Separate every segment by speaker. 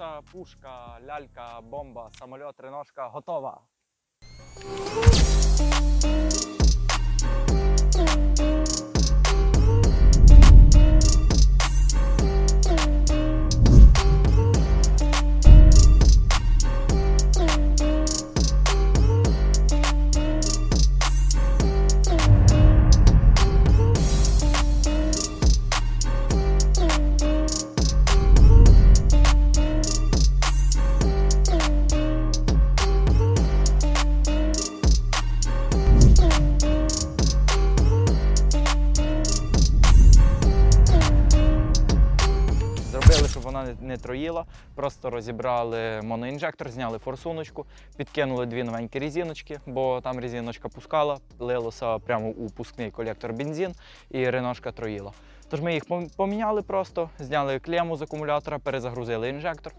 Speaker 1: Риношка, пушка, лялька, бомба, самоліт, риношка готова. Просто розібрали моноінжектор, зняли форсуночку, підкинули дві новенькі різіночки, бо там різіночка пускала, лилося прямо у пускний колектор бензин, і реношка троїла. Тож ми їх поміняли просто, зняли клему з акумулятора, перезагрузили інжектор.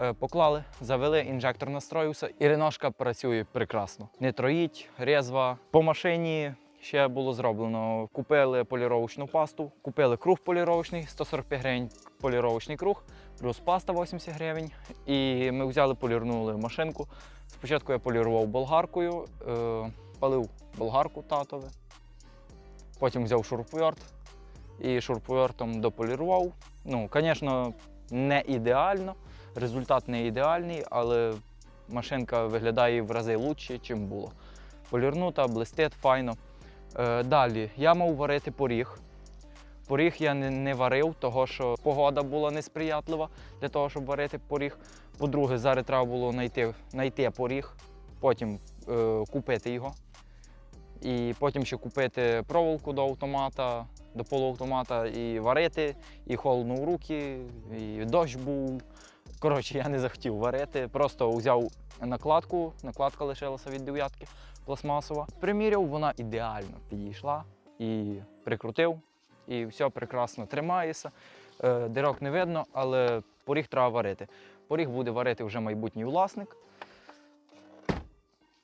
Speaker 1: е, Поклали, завели, інжектор настроївся, і реношка працює прекрасно. Не троїть, резва. По машині ще було зроблено. Купили поліровочну пасту, купили круг поліровочний, 145 гривень поліровочний круг, плюс паста 80 гривень. І ми взяли, полірнули машинку. Спочатку я полірував болгаркою, е, палив болгарку татове. Потім взяв шурупверт і шурупвертом дополірував. Ну, звісно, не ідеально, результат не ідеальний, але машинка виглядає в рази краще, ніж було. Полірнута, блистить, файно. Е, далі я мав варити поріг. Поріг я не, варив, того що погода була несприятлива для того, щоб варити поріг. По-друге, зараз треба було знайти, знайти поріг, потім е, купити його. І потім ще купити проволоку до автомата, до полуавтомата і варити, і холодно в руки, і дощ був. Коротше, я не захотів варити. Просто взяв накладку, накладка лишилася від дев'ятки пластмасова. Приміряв, вона ідеально підійшла і прикрутив, і все прекрасно тримається. Е, Дирок не видно, але поріг треба варити. Поріг буде варити вже майбутній власник.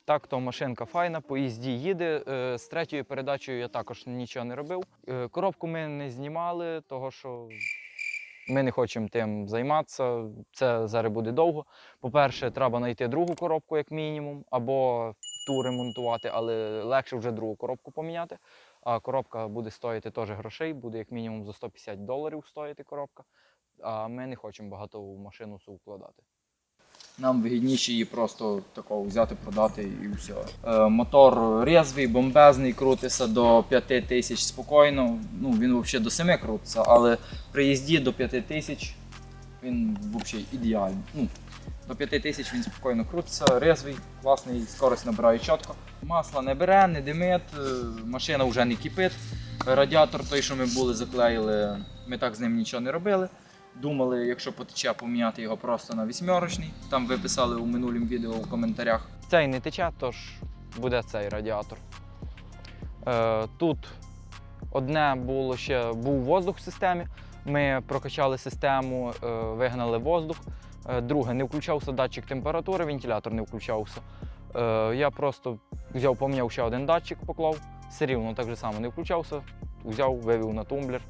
Speaker 1: Так, то машинка файна, по їзді їде. Е, З третьою передачею я також нічого не робив. Е, Коробку ми не знімали, того що ми не хочемо тим займатися. Це зараз буде довго. По-перше, треба знайти другу коробку, як мінімум, або ту ремонтувати, але легше вже другу коробку поміняти. А коробка буде стоїти теж грошей, буде як мінімум за 150 доларів стоїти коробка. А ми не хочемо багато в машину вкладати. Нам вигідніше її просто такого взяти, продати і все. Е, мотор резвий, бомбезний, крутиться до 5 тисяч спокійно. Ну, він взагалі до 7 крутиться, але при їзді до 5 тисяч він взагалі ідеальний. Ну, до 5 тисяч він спокійно крутиться, резвий, класний, скорость набирає чітко. Масла не бере, не димить, е, машина вже не кипить. Радіатор той, що ми були, заклеїли, ми так з ним нічого не робили. Думали, якщо потече, поміняти його просто на вісьмерочний. Там ви писали у минулому відео в коментарях. Цей не тече, тож буде цей радіатор. Е, тут одне було ще був воздух в системі. Ми прокачали систему, е, вигнали воздух. Е, Друге, не включався датчик температури, вентилятор не включався. Е, Я просто взяв, поміняв ще один датчик, поклав, все рівно так же само не включався. Взяв, вивів на тумблер.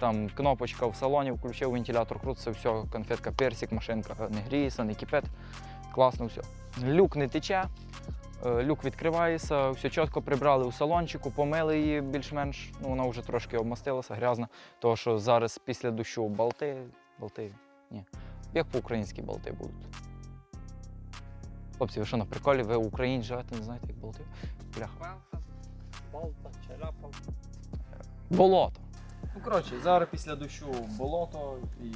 Speaker 1: Там кнопочка в салоні, включив вентилятор, крутиться, все, конфетка, персик, машинка не гріється, не кипить. Класно все. Люк не тече, люк відкривається, все чітко прибрали у салончику, помили її більш-менш. Ну, вона вже трошки обмастилася, грязна. Тому що зараз після дощу болти, болти, ні, як по-українськи болти будуть. Хлопці, ви що на приколі, ви Україні живете, не знаєте, як болти? Бляха.
Speaker 2: Балта, черепа.
Speaker 1: Болото. Ну, коротше, зараз після дощу болото і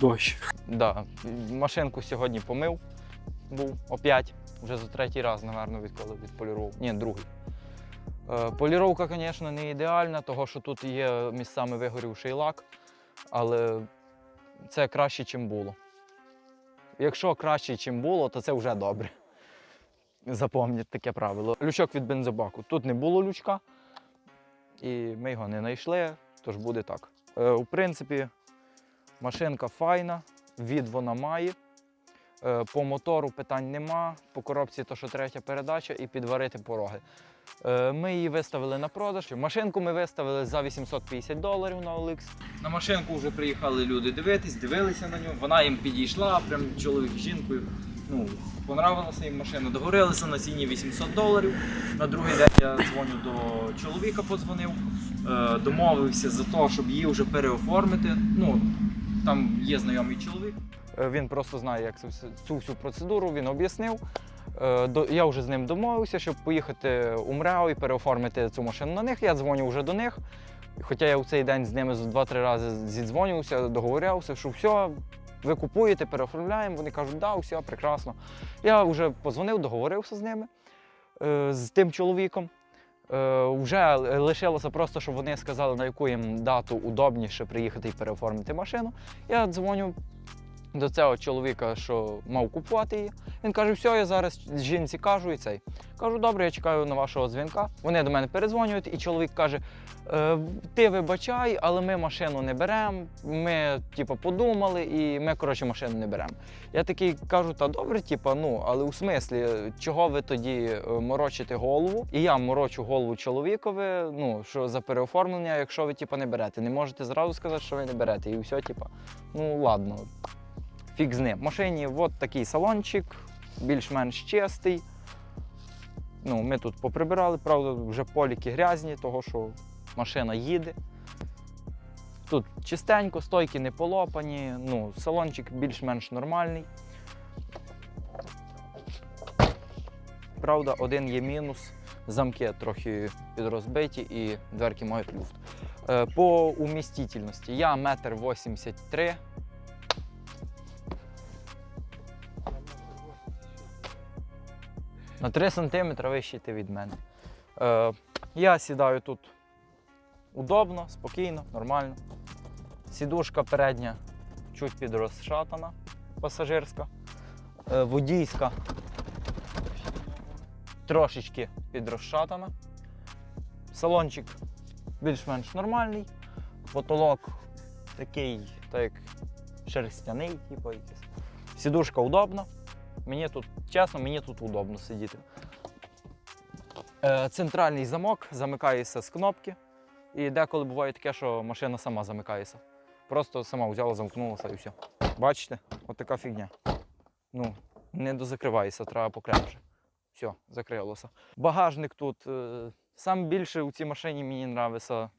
Speaker 2: Дощ.
Speaker 1: Да, машинку сьогодні помив. Був опять. Вже за третій раз, напевно, відколи відполірував. Ні, другий. Е, поліровка, звісно, не ідеальна, того що тут є місцями вигорівший лак, але це краще, ніж було. Якщо краще, ніж було, то це вже добре. Запам'ятайте таке правило. Лючок від бензобаку. Тут не було лючка, і ми його не знайшли, тож буде так. Е, у принципі, Машинка файна, від вона має. Е, По мотору питань нема. По коробці то, що третя передача, і підварити пороги. Е, Ми її виставили на продаж. Машинку ми виставили за 850 доларів на OLX. На машинку вже приїхали люди дивитись, дивилися на нього. Вона їм підійшла, прям чоловік з жінкою. Ну, понравилася їм машина. Договорилися на ціні 800 доларів. На другий день я дзвоню до чоловіка, подзвонив, е, домовився за те, щоб її вже переоформити. Ну, там є знайомий чоловік. Е, Він просто знає, як цю, всю- процедуру, він об'яснив. Е, Я вже з ним домовився, щоб поїхати у МРЕО і переоформити цю машину на них. Я дзвоню вже до них. Хоча я у цей день з ними два-три рази зідзвонювався, договорявся, що все, ви купуєте, переоформляємо. Вони кажуть, да, все, прекрасно. Я вже позвонив, договорився з ними, е, з тим чоловіком. Вже лишилося просто, щоб вони сказали, на яку їм дату удобніше приїхати і переоформити машину. Я дзвоню до цього чоловіка, що мав купувати її. Він каже: все, я зараз жінці кажу і цей. Кажу, добре, я чекаю на вашого дзвінка. Вони до мене перезвонюють, і чоловік каже: «Е, ти вибачай, але ми машину не беремо. Ми, типу, подумали, і ми, коротше, машину не беремо. Я такий кажу, та добре, типу, ну, але у смислі, чого ви тоді е, морочите голову? І я морочу голову чоловікові, ну, що за переоформлення, якщо ви типу, не берете. Не можете зразу сказати, що ви не берете. І все, типу, ну ладно, фіг з ним. В машині от такий салончик, більш-менш чистий. Ну, ми тут поприбирали, правда, вже поліки грязні, того що машина їде. Тут чистенько, стойки не полопані, ну, салончик більш-менш нормальний. Правда, один є мінус. Замки трохи підрозбиті і дверки мають люфт. Е, По умістительності я метр 83 на 3 см вищий ти від мене. Е, я сідаю тут удобно, спокійно, нормально. Сідушка передня чуть підрозшатана, пасажирська. Е, водійська трошечки підрозшатана. Салончик більш-менш нормальний. Потолок такий, так як шерстяний, типу якийсь. Сідушка удобна. Мені тут, чесно, мені тут удобно сидіти. Е, центральний замок замикається з кнопки. І деколи буває таке, що машина сама замикається. Просто сама взяла, замкнулася і все. Бачите? От така фігня. Ну, не дозакривається, треба покрепше. Все, закрилося. Багажник тут. Е, сам більше у цій машині мені подобається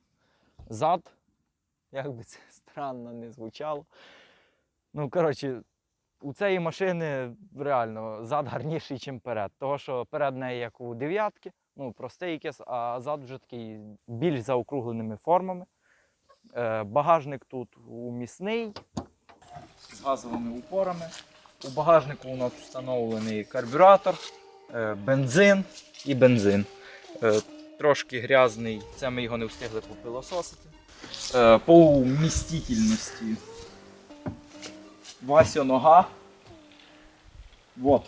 Speaker 1: зад. Як би це странно не звучало. Ну, коротше, у цієї машини реально зад гарніший, ніж перед. Того, що перед неї як у дев'ятки, ну простий якийсь, а зад вже такий більш заокругленими формами. Е, багажник тут умісний з газовими упорами. У багажнику у нас встановлений карбюратор, е, бензин і бензин. Е, трошки грязний, це ми його не встигли попилососити. Е, по вмістительності Вася нога. Вот.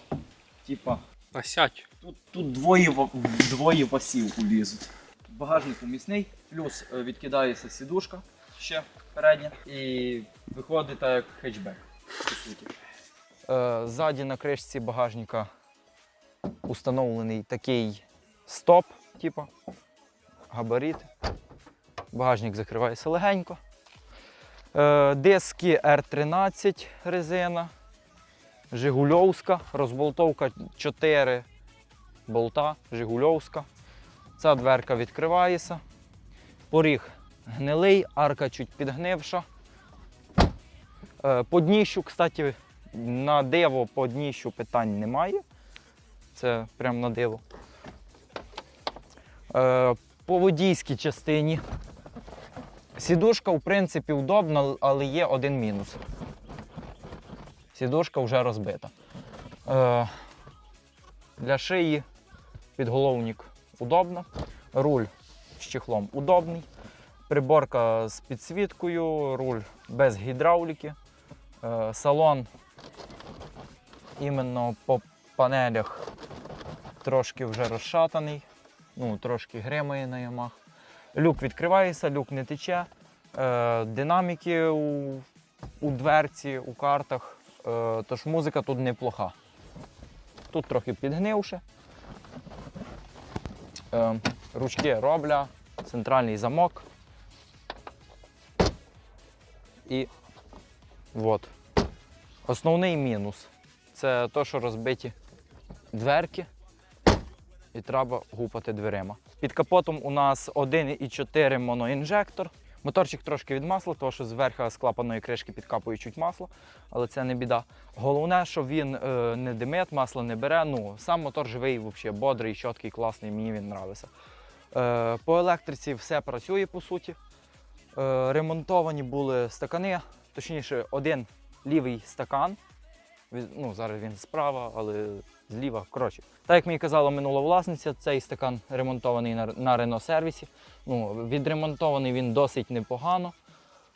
Speaker 1: Типа,
Speaker 2: А сядь.
Speaker 1: тут, тут двоє, двоє васів улізуть. Багажник умісний, плюс е, відкидається сідушка ще передня і виходить так як хетчбек. По суті. Е, ззаді на кришці багажника установлений такий стоп, типу, габарит. Багажник закривається легенько. Е, диски R13 резина, Жигульовська, розболтовка 4 болта, Жигульовська. Ця дверка відкривається. Поріг гнилий, арка чуть підгнивша. Е, По дніщу, кстати, на диво по дніщу питань немає. Це прям на диво. Е, По водійській частині Сідушка, в принципі, удобна, але є один мінус. Сідушка вже розбита. Е, для шиї підголовник удобно. Руль з чехлом удобний. Приборка з підсвіткою, руль без гідравліки. Е, салон іменно по панелях трошки вже розшатаний, ну, трошки гримає на ямах. Люк відкривається, люк не тече. Е, динаміки у, у дверці, у картах. Е, тож музика тут неплоха. Тут трохи підгнивше. Е, ручки робля, центральний замок. І от. Основний мінус це те, що розбиті дверки і треба гупати дверима. Під капотом у нас 1,4 моноінжектор. Моторчик трошки від масла, тому що зверху з клапаної кришки підкапує чуть масло, але це не біда. Головне, що він е, не димить, масло не бере. Ну, сам мотор живий, взагалі, бодрий, чіткий, класний, мені він подобається. Е, по електриці все працює по суті. Е, ремонтовані були стакани, точніше, один лівий стакан. Ну, зараз він справа, але зліва. Коротше, так як мені казала минула власниця, цей стакан ремонтований на, на Renault сервісі. Ну, відремонтований він досить непогано.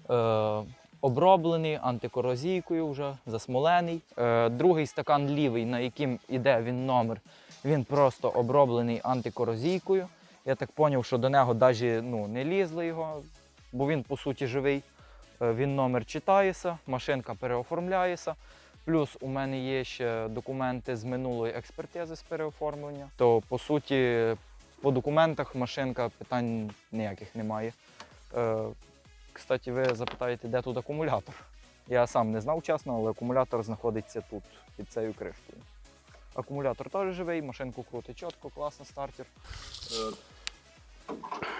Speaker 1: Е, оброблений антикорозійкою вже, засмолений. Е, другий стакан лівий, на яким іде він номер, він просто оброблений антикорозійкою. Я так зрозумів, що до нього навіть ну, не лізли його, бо він по суті живий. Е, Він номер читається, машинка переоформляється. Плюс у мене є ще документи з минулої експертизи з переоформлення. То по суті, по документах машинка питань ніяких немає. Е, кстати, ви запитаєте, де тут акумулятор? Я сам не знав чесно, але акумулятор знаходиться тут, під цією кришкою. Акумулятор теж живий, машинку крутить чітко, класно, стартер. Е,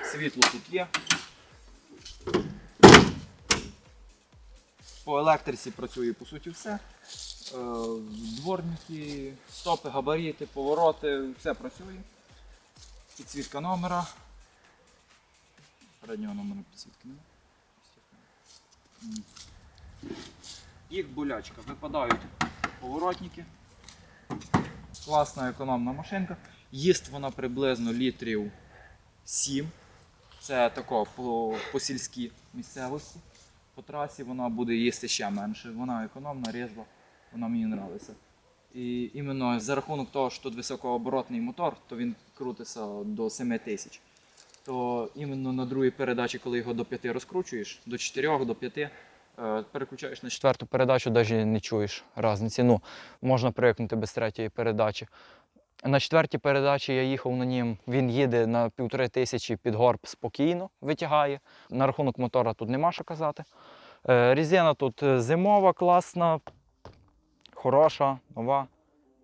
Speaker 1: світло тут є. По електриці працює по суті все. Е, Дворники, стопи, габарити, повороти, все працює. Підсвітка номера. Переднього номера підсвітки немає. Їх болячка. Випадають поворотники. Класна економна машинка. Їсть вона приблизно літрів 7. Це тако по, по сільській місцевості. По трасі вона буде їсти ще менше. Вона економна, різва, вона мені подобається. І іменно за рахунок того, що тут високооборотний мотор, то він крутиться до 7 тисяч. То іменно на другій передачі, коли його до 5 розкручуєш, до 4, до 5, е, переключаєш на четверту передачу, навіть не чуєш різниці. Ну, можна привикнути без третьої передачі. На четвертій передачі я їхав на нім. Він їде на півтори тисячі під горб спокійно, витягає. На рахунок мотора тут нема що казати. Е, Резина тут е, зимова, класна, хороша, нова.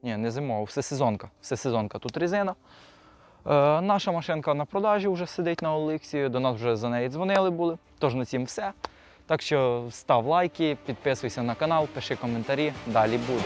Speaker 1: Ні, не зимова, всесезонка. Всесезонка тут резина. Е, наша машинка на продажі вже сидить на Олексі. До нас вже за неї дзвонили були. Тож на цім все. Так що став лайки, підписуйся на канал, пиши коментарі. Далі буде.